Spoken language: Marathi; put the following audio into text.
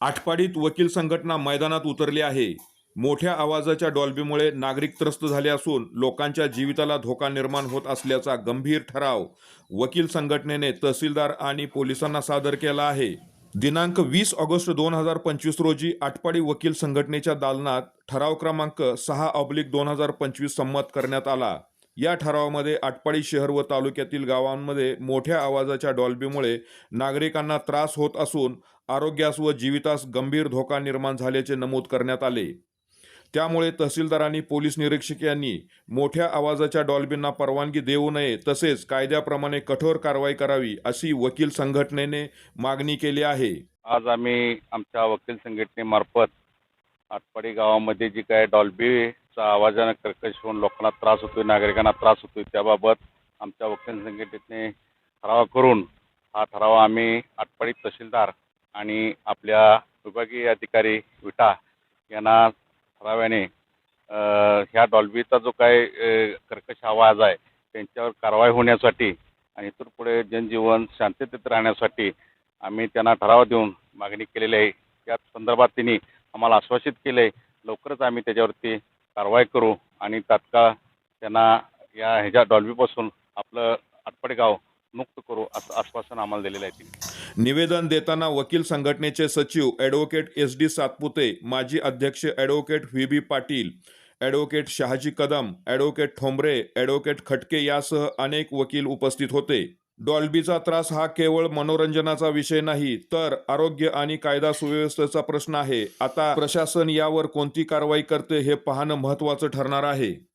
आटपाडीत वकील संघटना मैदानात उतरली आहे. मोठ्या आवाजाच्या डॉल्बीमुळे नागरिक त्रस्त झाले असून लोकांच्या जीविताला धोका निर्माण होत असल्याचा गंभीर ठराव वकील संघटनेने तहसीलदार आणि पोलिसांना सादर केला आहे. दिनांक वीस ऑगस्ट दोन हजार पंचवीस रोजी आटपाडी वकील संघटनेच्या दालनात ठराव क्रमांक सहा ऑब्लिक दोन हजार पंचवीस संमत करण्यात आला. या ठरावामध्ये आटपाडी शहर व तालुक्यातील गावांमध्ये मोठ्या आवाजाच्या डॉल्बीमुळे नागरिकांना त्रास होत असून आरोग्यास व जीवितास गंभीर धोका निर्माण झाल्याचे नमूद करण्यात आले. त्यामुळे तहसीलदार आणि पोलीस निरीक्षक यांनी मोठ्या आवाजाच्या डॉल्बींना परवानगी देऊ नये तसेच कायद्याप्रमाणे कठोर कारवाई करावी अशी वकील संघटनेने मागणी केली आहे. आज आम्ही आमच्या वकील संघटनेमार्फत आटपाडी गावामध्ये जी काय डॉल्बी चा आवाजानं कर्कश होऊन लोकांना त्रास होतोय नागरिकांना त्रास होतोय त्याबाबत आमच्या वकील संघटनेने ठराव करून हा ठराव आम्ही आटपाडी तहसीलदार आणि आपल्या विभागीय अधिकारी विटा यांना ठराव्याने ह्या डॉल्बीचा जो काय कर्कश आवाज आहे त्यांच्यावर कारवाई होण्यासाठी आणि इतर पुढे जनजीवन शांततेत राहण्यासाठी आम्ही त्यांना ठराव देऊन मागणी केलेली आहे. त्या संदर्भात त्यांनी आम्हाला आश्वासित केले लवकरच आम्ही त्याच्यावरती कारवाई करू आणि तात्काळ त्यांना या ह्याच्या डॉल्बीपासून आपलं आटपाडी गाव मुक्त करू असं आश्वासन आम्हाला दिलेलं आहे त्यांनी निवेदन देताना वकील संघटनेचे सचिव ॲडव्होकेट एस डी सातपुते माजी अध्यक्ष advocate V B Patil advocate Shahaji Kadam advocate Thombre advocate Khatke यासह अनेक वकील उपस्थित होते. डॉल्बीचा त्रास हा केवळ मनोरंजनाचा विषय नाही तर आरोग्य आणि कायदा सुव्यवस्थेचा प्रश्न आहे. आता प्रशासन यावर कोणती कारवाई करते हे पाहणं महत्त्वाचं ठरणार आहे.